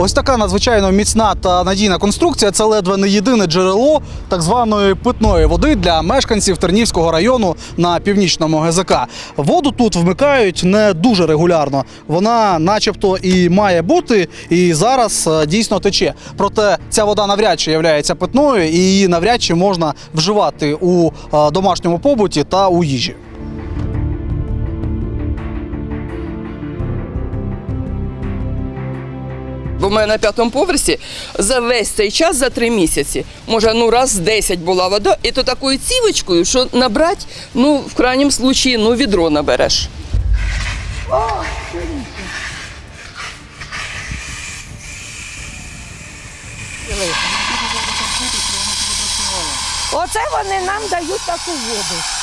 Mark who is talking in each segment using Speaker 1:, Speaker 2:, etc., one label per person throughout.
Speaker 1: Ось така надзвичайно міцна та надійна конструкція це ледве не єдине джерело так званої питної води для мешканців Тернівського району на північному ГЗК. Воду тут вмикають не дуже регулярно. Вона, начебто, і має бути, і зараз е, дійсно тече. Проте ця вода навряд чи є питною, і її навряд чи можна вживати у е, домашньому побуті та у їжі.
Speaker 2: Бо в мене на п'ятому поверсі за весь цей час, за три місяці, може, ну раз 10 була вода, і то такою цівочкою, що набрати, ну, в крайньому случаї, ну, відро набереш.
Speaker 3: Оце вони нам дають таку воду.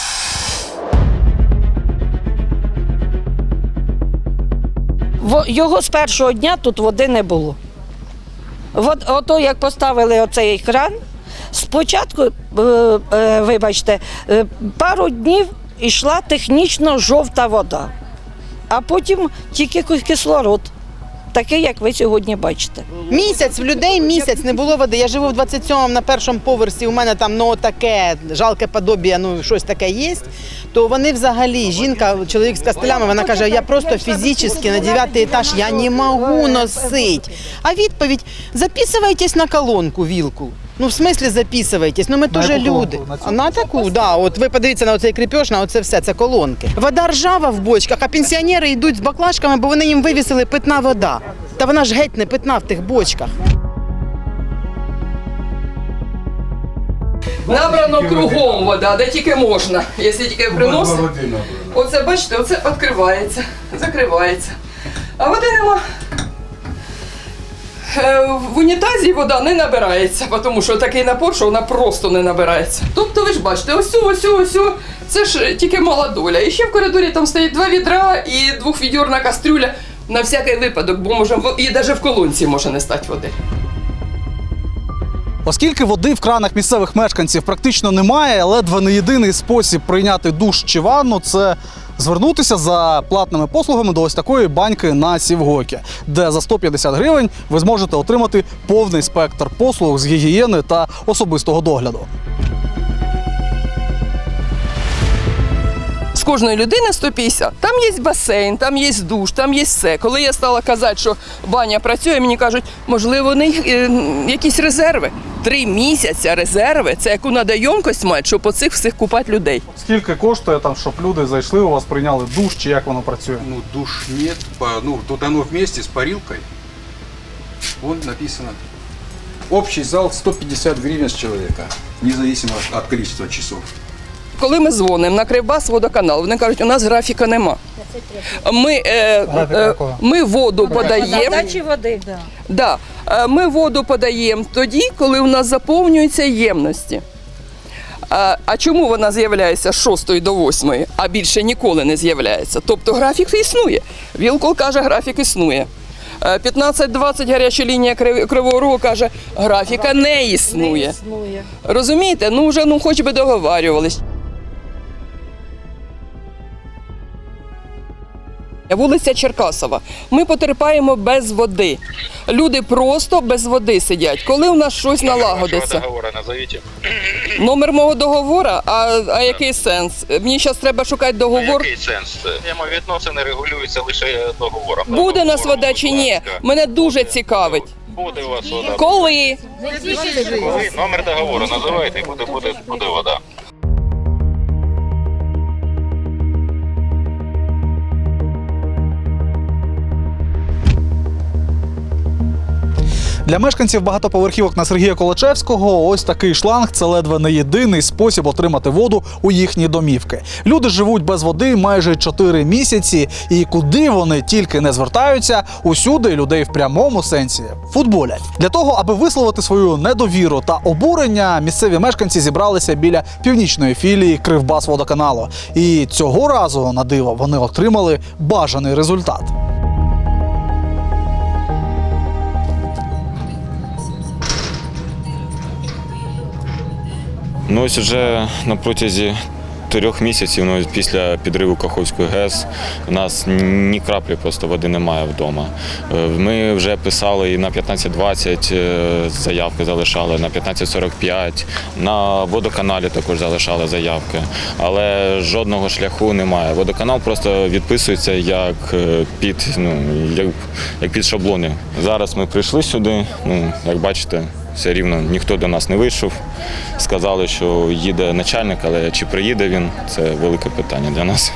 Speaker 3: Його з першого дня тут води не було. От, ото як поставили оцей кран, спочатку, е, е, вибачте, е, пару днів йшла технічно жовта вода, а потім тільки кислород, такий, як ви сьогодні бачите.
Speaker 4: Місяць в людей місяць не було води. Я живу в 27-му на першому поверсі. У мене там ну таке жалке подобія, ну щось таке є. То вони взагалі, жінка, чоловік з кастелями, вона каже: я просто фізично на 9 етаж я не можу носити. А відповідь: записуйтесь на колонку вілку. Ну, в смислі записуйтесь, ну ми теж люди.
Speaker 1: На цю?
Speaker 4: На таку, да. От ви подивіться на оцей кріпеж, на оце все, це колонки. Вода ржава в бочках, а пенсіонери йдуть з баклажками, бо вони їм вивісили питна вода. Та вона ж геть не питна в тих бочках.
Speaker 2: Набрано кругом вода, де тільки можна, якщо тільки приносить. Оце, бачите, оце відкривається, закривається. А води нема. Е, В унітазі вода не набирається, тому що такий напор, що вона просто не набирається. Тобто, ви ж бачите, ось, ось, ось, це ж тільки мала доля. І ще в коридорі там стоїть два відра і двохвідьорна кастрюля на всякий випадок, бо може, і навіть в колонці може не стати води.
Speaker 1: Оскільки води в кранах місцевих мешканців практично немає, ледве не єдиний спосіб прийняти душ чи ванну це звернутися за платними послугами до ось такої баньки на Сівгокі, де за 150 гривень ви зможете отримати повний спектр послуг з гігієни та особистого догляду.
Speaker 2: Кожної людини 150. Там є басейн, там є душ, там є все. Коли я стала казати, що баня працює, мені кажуть, можливо, у них е, якісь резерви. Три місяці резерви це яку надо ємкость мати, щоб оцих всіх купати людей.
Speaker 1: Скільки коштує там, щоб люди зайшли у вас, прийняли душ чи як воно працює?
Speaker 5: Ну, душ нет, по- ну, тут оно вместе с парилкой. Вон написано. Общий зал 150 гривен с человека, независимо от количества часов.
Speaker 2: Коли ми дзвонимо на Кривбас водоканал, вони кажуть, у нас графіка нема. Ми, е, е, ми воду подаємо.
Speaker 3: Води. Да.
Speaker 2: Да. Е, Ми воду подаємо тоді, коли у нас заповнюються ємності. А, а чому вона з'являється з 6 до 8, а більше ніколи не з'являється? Тобто графік існує. Вілкол каже, графік існує. Е, 15-20 гаряча лінія Кривого Рогу каже, графіка не існує.
Speaker 3: Існує.
Speaker 2: Розумієте? Ну вже ну хоч би договарювались. Вулиця Черкасова. Ми потерпаємо без води. Люди просто без води сидять. Коли у нас щось налагодиться?
Speaker 6: договора назовите.
Speaker 2: Номер мого договору, а, а який сенс? Мені зараз треба шукати договор.
Speaker 6: Який сенс? Взаємовідносини регулюються лише договором.
Speaker 2: Буде у нас
Speaker 6: Договором,
Speaker 2: вода
Speaker 6: будь
Speaker 2: чи ні?
Speaker 6: ласка.
Speaker 2: Мене дуже цікавить.
Speaker 6: Буде у вас вода.
Speaker 2: Коли?
Speaker 6: Коли? Номер договору називайте, і буде, буде, буде вода.
Speaker 1: Для мешканців багатоповерхівок на Сергія Колочевського ось такий шланг це ледве не єдиний спосіб отримати воду у їхні домівки. Люди живуть без води майже 4 місяці, і куди вони тільки не звертаються, усюди людей в прямому сенсі футболять. Для того, аби висловити свою недовіру та обурення, місцеві мешканці зібралися біля північної філії Кривбас водоканалу. І цього разу на диво вони отримали бажаний результат.
Speaker 7: Ну ось вже на протязі чотирьох місяців, ну, після підриву Каховської ГЕС, у нас ні краплі просто води немає вдома. Е, Ми вже писали і на 15.20 е, заявки залишали, на 15.45, на водоканалі також залишали заявки, але жодного шляху немає. Водоканал просто відписується як е, під, ну, як, як під шаблони. Зараз ми прийшли сюди, ну, як бачите, все рівно ніхто до нас не вийшов. Сказали, що їде начальник, але чи приїде він, це велике питання для нас.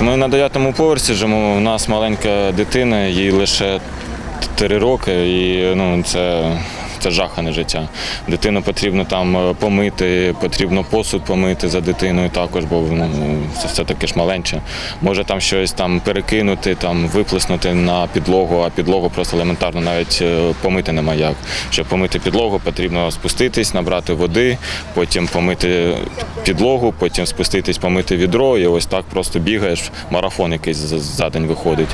Speaker 7: Ми на дев'ятому поверсі живемо. У нас маленька дитина, їй лише 3 роки, і ну, це, це жахане життя. Дитину потрібно там е, помити, потрібно посуд помити за дитиною також, бо ну, це все таки ж маленьке. Може там щось там перекинути, там виплеснути на підлогу, а підлогу просто елементарно навіть е, помити нема як. Щоб помити підлогу, потрібно спуститись, набрати води, потім помити підлогу, потім спуститись, помити відро, і ось так просто бігаєш. Марафон якийсь за день виходить.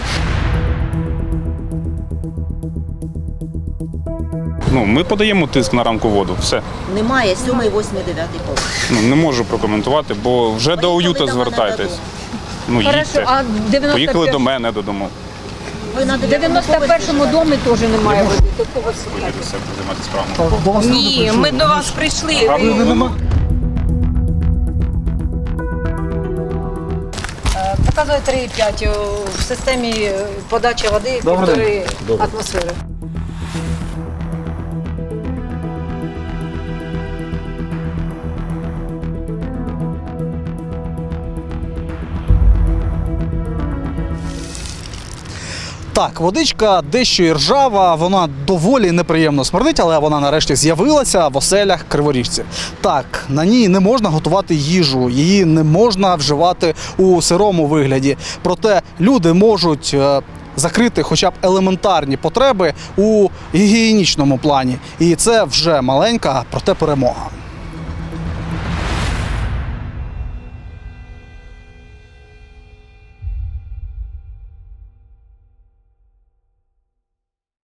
Speaker 8: Ну, ми подаємо тиск на ранку воду. Все.
Speaker 9: Немає 7, 8, 9 поверх.
Speaker 8: Ну, не можу прокоментувати, бо вже до
Speaker 9: Поїхали
Speaker 8: уюта
Speaker 9: до мене
Speaker 8: звертайтесь.
Speaker 9: додому.
Speaker 8: Ну, їдьте.
Speaker 10: а
Speaker 8: Поїхали до мене додому.
Speaker 9: Ви на
Speaker 10: в 91-му домі теж немає води.
Speaker 8: Займатися справами.
Speaker 10: Ні, ми до вас прийшли. Показує 3,5 в системі подачі води півтори атмосфери.
Speaker 1: Так, водичка дещо і ржава, вона доволі неприємно смердить, але вона нарешті з'явилася в оселях криворіжців. Так, на ній не можна готувати їжу, її не можна вживати у сирому вигляді. Проте люди можуть. е, Закрити хоча б елементарні потреби у гігієнічному плані, і це вже маленька, проте перемога.